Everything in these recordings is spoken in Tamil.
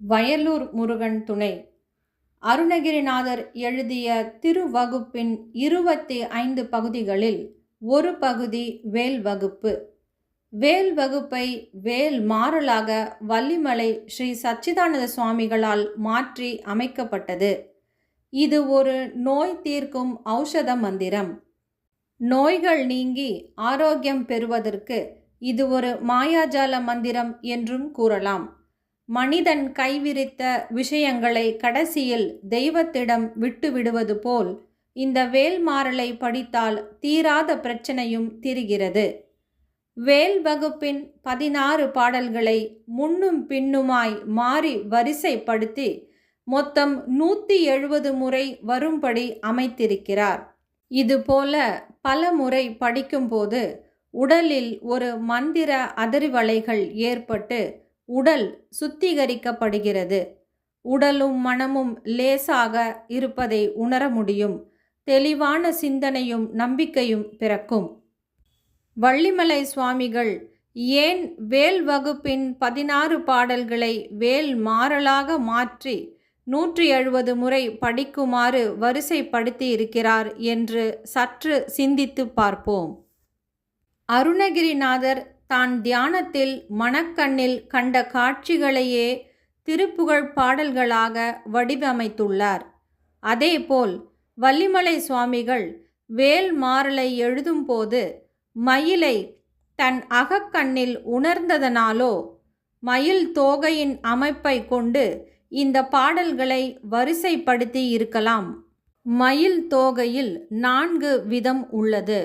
வயலூர் முருகன் துணை. அருணகிரிநாதர் எழுதிய திருவகுப்பின் இருபத்தி ஐந்து பகுதிகளில் ஒரு பகுதி வேல் வகுப்பு. வேல் வகுப்பை வேல் மாறலாக வள்ளிமலை ஸ்ரீ சச்சிதானந்த சுவாமிகளால் மாற்றி அமைக்கப்பட்டது. இது ஒரு நோய் தீர்க்கும் ஔஷத மந்திரம். நோய்கள் நீங்கி ஆரோக்கியம் பெறுவதற்கு இது ஒரு மாயாஜால மந்திரம் என்றும் கூறலாம். மனிதன் கைவிரித்த விஷயங்களை கடைசியில் தெய்வத்திடம் விட்டுவிடுவது போல் இந்த வேல்மாறலை படித்தால் தீராத பிரச்சனையும் தீர்கிறது. வேல் வகுப்பின் பதினாறு பாடல்களை முன்னும் பின்னுமாய் மாறி வரிசைப்படுத்தி மொத்தம் நூற்றி எழுபது முறை வரும்படி அமைத்திருக்கிறார். இதுபோல பல முறை படிக்கும்போது உடலில் ஒரு மந்திர அதிர்வலைகள் ஏற்பட்டு உடல் சுத்திகரிக்கப்படுகிறது. உடலும் மனமும் லேசாக இருப்பதை உணர முடியும். தெளிவான சிந்தனையும் நம்பிக்கையும் பிறக்கும். வள்ளிமலை சுவாமிகள் ஏன் வேல் வகுப்பின் பதினாறு பாடல்களை வேல் மாறலாக மாற்றி நூற்றி எழுபது முறை படிக்குமாறு வரிசைப்படுத்தி இருக்கிறார் என்று சற்று சிந்தித்து பார்ப்போம். அருணகிரிநாதர் தான் தியானத்தில் மனக்கண்ணில் கண்ட காட்சிகளையே திருப்புகழ் பாடல்களாக வடிவமைத்துள்ளார். அதேபோல் வள்ளிமலை சுவாமிகள் வேல் மாறலை எழுதும்போது மயிலை தன் அகக்கண்ணில் உணர்ந்ததனாலோ மயில் தோகையின் அமைப்பை கொண்டு இந்த பாடல்களை வரிசைப்படுத்தி இருக்கலாம். மயில் தோகையில் நான்கு விதம் உள்ளது.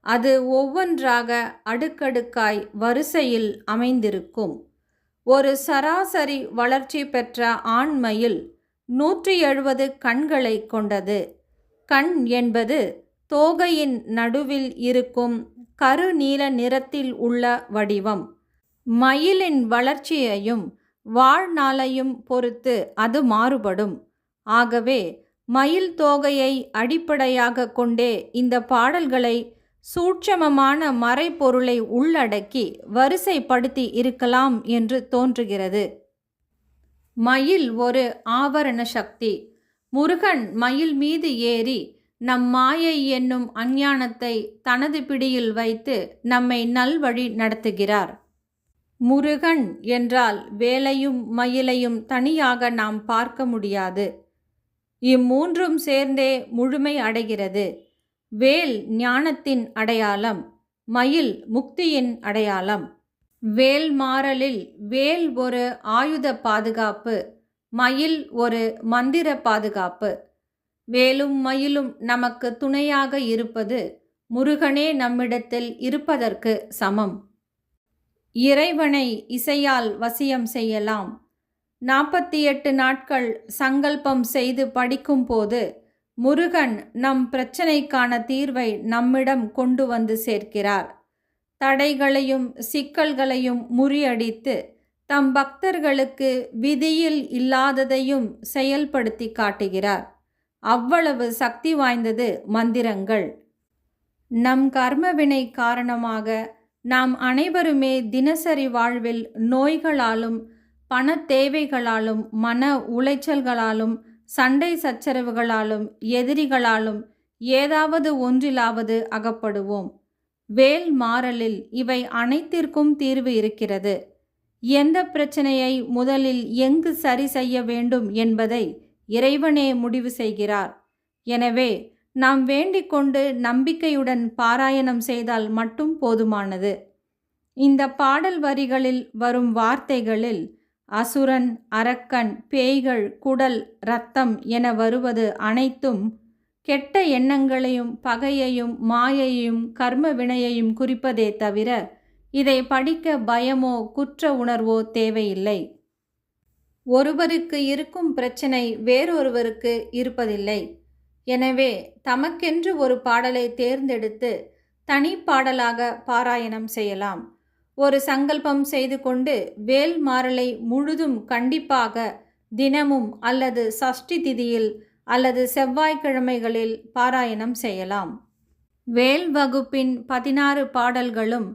அது ஒவ்வொன்றாக அடுக்கடுக்காய் வரிசையில் அமைந்திருக்கும். ஒரு சராசரி வளர்ச்சி பெற்ற ஆண்மையில் நூற்றி எழுபது கண்களை கொண்டது. கண் என்பது தோகையின் நடுவில் இருக்கும் கருநீல நிறத்தில் உள்ள வடிவம். மயிலின் வளர்ச்சியையும் வாழ்நாளையும் பொறுத்து அது மாறுபடும். ஆகவே மயில் தோகையை அடிப்படையாக கொண்டே இந்த பாடல்களை சூட்சமமான மறைப்பொருளை உள்ளடக்கி வரிசைப்படுத்தி இருக்கலாம் என்று தோன்றுகிறது. மயில் ஒரு ஆவரண சக்தி. முருகன் மயில் மீது ஏறி நம் மாயை என்னும் அஞ்ஞானத்தை தனது பிடியில் வைத்து நம்மை நல்வழி நடத்துகிறார். முருகன் என்றால் வேலையும் மயிலையும் தனியாக நாம் பார்க்க முடியாது. இம்மூன்றும் சேர்ந்தே முழுமை அடைகிறது. வேல் ஞானத்தின் அடையாளம் மயில் முக்தியின் அடையாளம். வேல் மாறலில் வேல் ஒரு ஆயுத பாதுகாப்பு மயில் ஒரு மந்திர பாதுகாப்பு. வேலும் மயிலும் நமக்கு துணையாக இருப்பது முருகனே நம்மிடத்தில் இருப்பதற்கு சமம். இறைவனை இசையால் வசியம் செய்யலாம். நாற்பத்தி எட்டு நாட்கள் சங்கல்பம் செய்து படிக்கும்போது முருகன் நம் பிரச்சனைக்கான தீர்வை நம்மிடம் கொண்டு வந்து சேர்க்கிறார். தடைகளையும் சிக்கல்களையும் முறியடித்து தம் பக்தர்களுக்கு விதியில் இல்லாததையும் செயல்படுத்தி காட்டுகிறார். அவ்வளவு சக்தி வாய்ந்தது மந்திரங்கள். நம் கர்மவினை காரணமாக நாம் அனைவருமே தினசரி வாழ்வில் நோய்களாலும் பண தேவைகளாலும் மன உளைச்சல்களாலும் சண்டை சச்சரவுகளாலும் எதிரிகளாலும் ஏதாவது ஒன்றிலாவது அகப்படுவோம். வேல் மாறலில் இவை அனைத்திற்கும் தீர்வு இருக்கிறது. எந்த பிரச்சனையை முதலில் எங்கு சரி செய்ய வேண்டும் என்பதை இறைவனே முடிவு செய்கிறார். எனவே நாம் வேண்டிக் கொண்டு நம்பிக்கையுடன் பாராயணம் செய்தால் மட்டும் போதுமானது. இந்த பாடல் வரிகளில் வரும் வார்த்தைகளில் அசுரன் அரக்கன் பேய்கள் குடல் இரத்தம் என வருவது அனைத்தும் கெட்ட எண்ணங்களையும் பகையையும் மாயையும் கர்ம வினையையும் குறிப்பதே தவிர இதை படிக்க பயமோ குற்ற உணர்வோ தேவையில்லை. ஒருவருக்கு இருக்கும் பிரச்சனை வேறொருவருக்கு இருப்பதில்லை. எனவே தமக்கென்று ஒரு பாடலை தேர்ந்தெடுத்து தனி பாடலாக பாராயணம் செய்யலாம். ஒரு சங்கல்பம் செய்து கொண்டு வேல் மாறலை முழுதும் கண்டிப்பாக தினமும் அல்லது சஷ்டி திதியில் அல்லது செவ்வாய்க்கிழமைகளில் பாராயணம் செய்யலாம். வேல் வகுப்பின் பதினாறு பாடல்களும்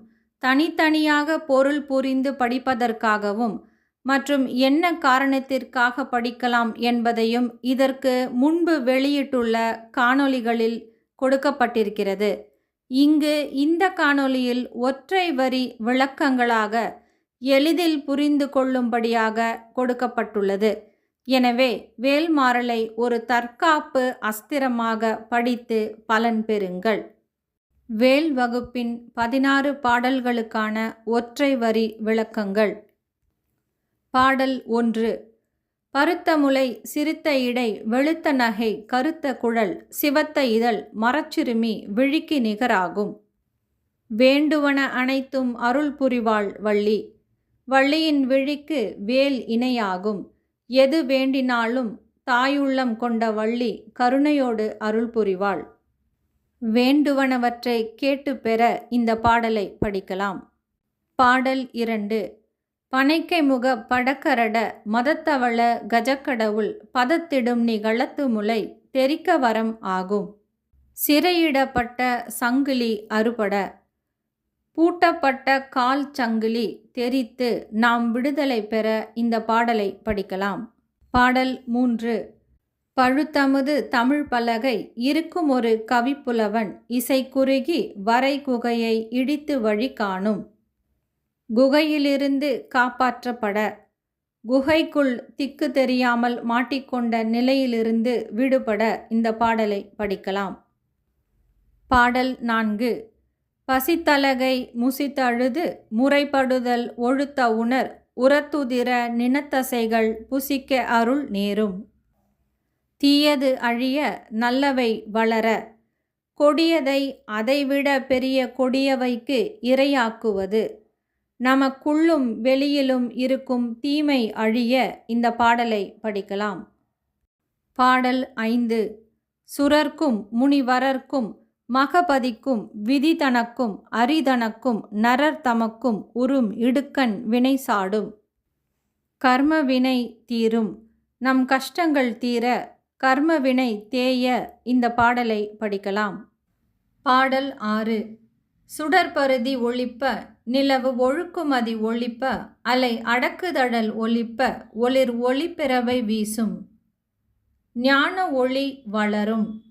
தனித்தனியாக பொருள் புரிந்து படிப்பதற்காகவும் மற்றும் என்ன காரணத்திற்காக படிக்கலாம் என்பதையும் இதற்கு முன்பு வெளியிட்டுள்ள காணொளிகளில் கொடுக்கப்பட்டிருக்கிறது. இங்கு இந்த காணொளியில் ஒற்றை வரி விளக்கங்களாக எளிதில் புரிந்து கொள்ளும்படியாக கொடுக்கப்பட்டுள்ளது. எனவே வேல்மாறலை ஒரு தற்காப்பு அஸ்திரமாக படித்து பலன் பெறுங்கள். வேல் வகுப்பின் பதினாறு பாடல்களுக்கான ஒற்றை வரி விளக்கங்கள். பாடல் ஒன்று பருத்த முலை சிரித்த இடை வெளுத்த நகை கருத்த குழல் சிவத்த இதழ் மரச்சிறுமி விழிக்கு நிகராகும். வேண்டுவன அனைத்தும் அருள் புரிவாள் வள்ளி. வள்ளியின் விழிக்கு வேல் இணையாகும். எது வேண்டினாலும் தாயுள்ளம் கொண்ட வள்ளி கருணையோடு அருள் புரிவாள். வேண்டுவனவற்றை கேட்டு பெற இந்த பாடலை படிக்கலாம். பாடல் இரண்டு. பனைக்கை முக படக்கரட மதத்தவள கஜக்கடவுள் பதத்திடும் நிகழத்து முலை தெரிக்க வரம் ஆகும். சிறையிடப்பட்ட சங்கிலி அறுபட பூட்டப்பட்ட கால் சங்கிலி தெரித்து நாம் விடுதலை பெற இந்த பாடலை படிக்கலாம். பாடல் மூன்று. பழுத்தமுது தமிழ் பலகை இருக்கும் ஒரு கவிப்புலவன் இசை குறுகி வரை குகையை இடித்து வழி காணும். குகையிலிருந்து காப்பாற்றப்பட குகைக்குள் திக்கு தெரியாமல் மாட்டிக்கொண்ட நிலையிலிருந்து விடுபட இந்த பாடலை படிக்கலாம். பாடல் நான்கு பசித்தலகை முசித்தழுது முறைப்படுதல் ஒழுத்த உணர் உரத்துதிர நினத்தசைகள் புசிக்க அருள் நேரும். தீயது அழிய நல்லவை வளர கொடியதை அதைவிட பெரிய கொடியவைக்கு இரையாக்குவது. நமக்குள்ளும் வெளியிலும் இருக்கும் தீமை அழிய இந்த பாடலை படிக்கலாம். பாடல் ஐந்து. சுரர்க்கும் முனிவரர்க்கும் மகபதிக்கும் விதிதனக்கும் அரிதனக்கும் நரர் தமக்கும் உறும் இடுக்கண் வினை சாடும். கர்ம வினை தீரும். நம் கஷ்டங்கள் தீர கர்ம வினை தேய இந்த பாடலை படிக்கலாம். பாடல் ஆறு. சுடற்பருதி ஒழிப்ப நிலவு ஒழுக்குமதி ஒழிப்ப அலை அடக்குதடல் ஒழிப்ப ஒளிர் ஒளிப்பிறவை வீசும். ஞான ஒளி வளரும்.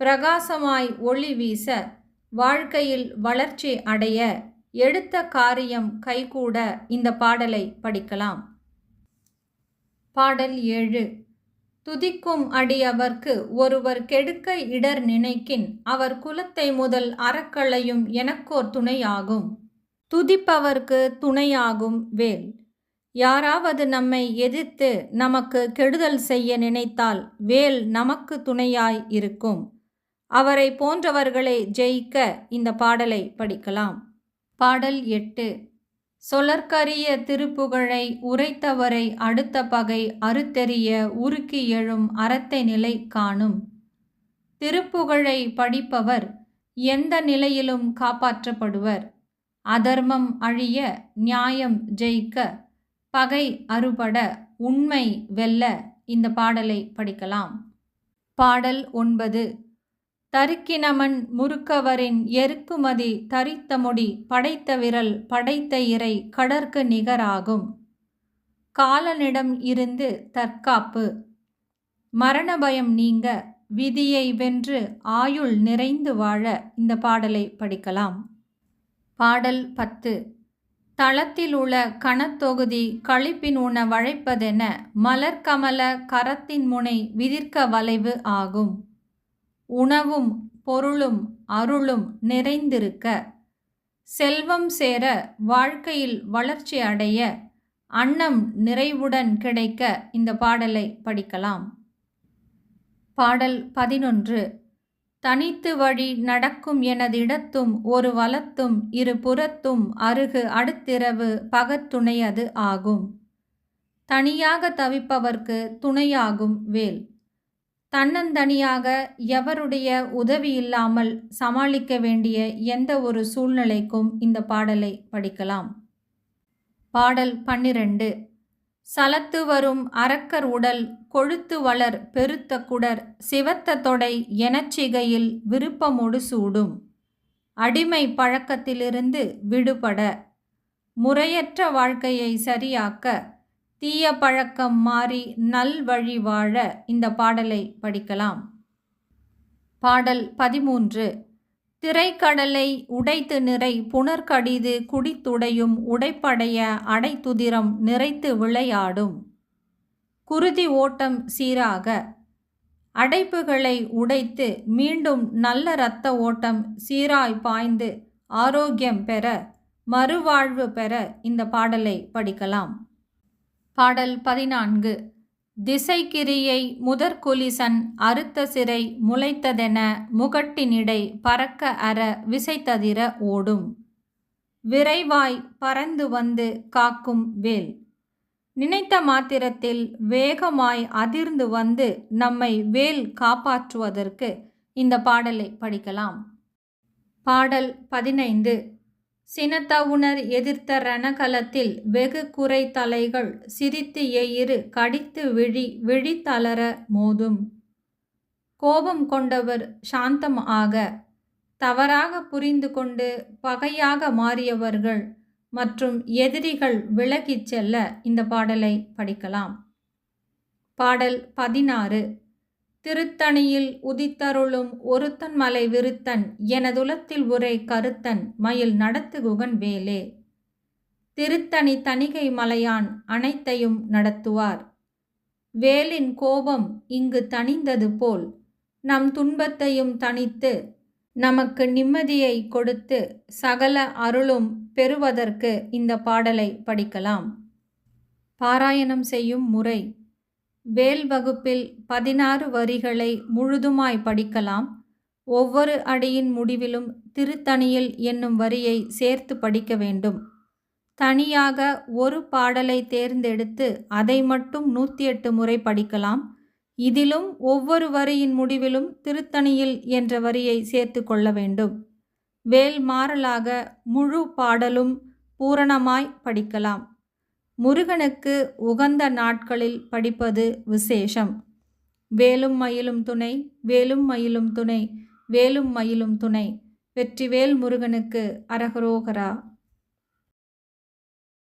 பிரகாசமாய் ஒளி வீச வாழ்க்கையில் வளர்ச்சி அடைய எடுத்த காரியம் கைகூட இந்த பாடலை படிக்கலாம். பாடல் ஏழு. துதிக்கும் அடியவர்க்கு ஒருவர் கெடுக்க இடர் நினைக்கின் அவர் குலத்தை முதல் அறக்களையும் எனக்கோர் துணையாகும். துதிப்பவர்க்கு துணையாகும் வேல். யாராவது நம்மை எதிர்த்து நமக்கு கெடுதல் செய்ய நினைத்தால் வேல் நமக்கு துணையாய் இருக்கும். அவரை போன்றவர்களை ஜெயிக்க இந்த பாடலை படிக்கலாம். பாடல் எட்டு. சொலற்கரிய திருப்புகழை உரைத்தவரை அடுத்த பகை அறுத்தெறிய உருக்கி எழும் அறத்தை நிலை காணும். திருப்புகழை படிப்பவர் எந்த நிலையிலும் காப்பாற்றப்படுவர். அதர்மம் அழிய நியாயம் ஜெயிக்க பகை அறுபட உண்மை வெல்ல இந்த பாடலை படிக்கலாம். பாடல் ஒன்பது. தருக்கினமன் முறுக்கவரின் எருக்குமதி தரித்த முடி படைத்த விரல் படைத்த இறை கடற்கு நிகராகும். காலனிடம் இருந்து தற்காப்பு. மரண பயம் நீங்க விதியை வென்று ஆயுள் நிறைந்து வாழ இந்த பாடலை படிக்கலாம். பாடல் பத்து. தளத்தில் உள்ள கணத்தொகுதி கழிப்பின் உண வழைப்பதென மலர்கமல கரத்தின் முனை விதிர்க்க வளைவு ஆகும். உணவும் பொருளும் அருளும் நிறைந்திருக்க. செல்வம் சேர வாழ்க்கையில் வளர்ச்சி அடைய அன்னம் நிறைவுடன் கிடைக்க இந்த பாடலை படிக்கலாம். பாடல் பதினொன்று. தனித்து வழி நடக்கும் எனதிடத்தும் ஒரு வலத்தும் இரு புறத்தும் அருகு அடுத்திரவு பகத்துணையது ஆகும். தனியாக தவிப்பவர்க்கு துணையாகும் வேல். தன்னந்தனியாக எவருடைய உதவி இல்லாமல் சமாளிக்க வேண்டிய எந்த ஒரு சூழ்நிலைக்கும் இந்த பாடலை படிக்கலாம். பாடல் பன்னிரண்டு. சலத்து வரும் அரக்கர் உடல் கொழுத்து வளர் பெருத்த குடர் சிவத்த தொடை எனச்சிகையில் விருப்பமோடு சூடும். அடிமை பழக்கத்திலிருந்து விடுபட. முறையற்ற வாழ்க்கையை சரியாக்க. தீய பழக்கம் மாறி நல்வழி வாழ இந்த பாடலை படிக்கலாம். பாடல் பதிமூன்று. திரைக்கடலை உடைத்து நிறை புனர்கடிது குடித்துடையும் உடைப்படைய அடைத்துதிரம் நிறைத்து விளையாடும். குருதி ஓட்டம் சீராக. அடைப்புகளை உடைத்து மீண்டும் நல்ல இரத்த ஓட்டம் சீராய் பாய்ந்து ஆரோக்கியம் பெற மறுவாழ்வு பெற இந்த பாடலை படிக்கலாம். பாடல் பதினான்கு. திசைக்கிரியை முதற்குலிசன் அறுத்த சிறை முளைத்ததென முகட்டினிடை பறக்க அற விசைத்ததிர ஓடும். விரைவாய் பறந்து வந்து காக்கும் வேல். நினைத்த மாத்திரத்தில் வேகமாய் அதிர்ந்து வந்து நம்மை வேல் காப்பாற்றுவதற்கு இந்த பாடலை படிக்கலாம். பாடல் பதினைந்து. சினத்தவுணர் எதிர்த்த ரணகலத்தில் வெகு குறை தலைகள் சிரித்து எயிறு கடித்து விழி விழித்தளர மோதும். கோபம் கொண்டவர் சாந்தம் ஆக தவறாக புரிந்து கொண்டு பகையாக மாறியவர்கள் மற்றும் எதிரிகள் விலகிச் செல்ல இந்த பாடலை படிக்கலாம். பாடல் பதினாறு. திருத்தணியில் உதித்தருளும் ஒருத்தன் மலை விருத்தன் எனதுலத்தில் உரை கருத்தன் மயில் நடத்துகுகன் வேலே. திருத்தணி தணிகை மலையான் அனைத்தையும் நடத்துவார். வேலின் கோபம் இங்கு தணிந்தது போல் நம் துன்பத்தையும் தணித்து நமக்கு நிம்மதியை கொடுத்து சகல அருளும் பெறுவதற்கு இந்த பாடலை படிக்கலாம். பாராயணம் செய்யும் முறை வேல் வகுப்பில் பதினாறு வரிகளை முழுதுமாய் படிக்கலாம். ஒவ்வொரு அடியின் முடிவிலும் திருத்தணியில் என்னும் வரியை சேர்த்து படிக்க வேண்டும். தனியாக ஒரு பாடலை தேர்ந்தெடுத்து அதை மட்டும் நூற்றி எட்டு முறை படிக்கலாம். இதிலும் ஒவ்வொரு வரியின் முடிவிலும் திருத்தணியில் என்ற வரியை சேர்த்து கொள்ள வேண்டும். வேல் மாறலாக முழு பாடலும் பூரணமாய் படிக்கலாம். முருகனுக்கு உகந்த நாட்களில் படிப்பது விசேஷம். வேலும் மயிலும் துணை வேலும் மயிலும் துணை வேலும் மயிலும் துணை வெற்றிவேல் முருகனுக்கு அரகரோகரா.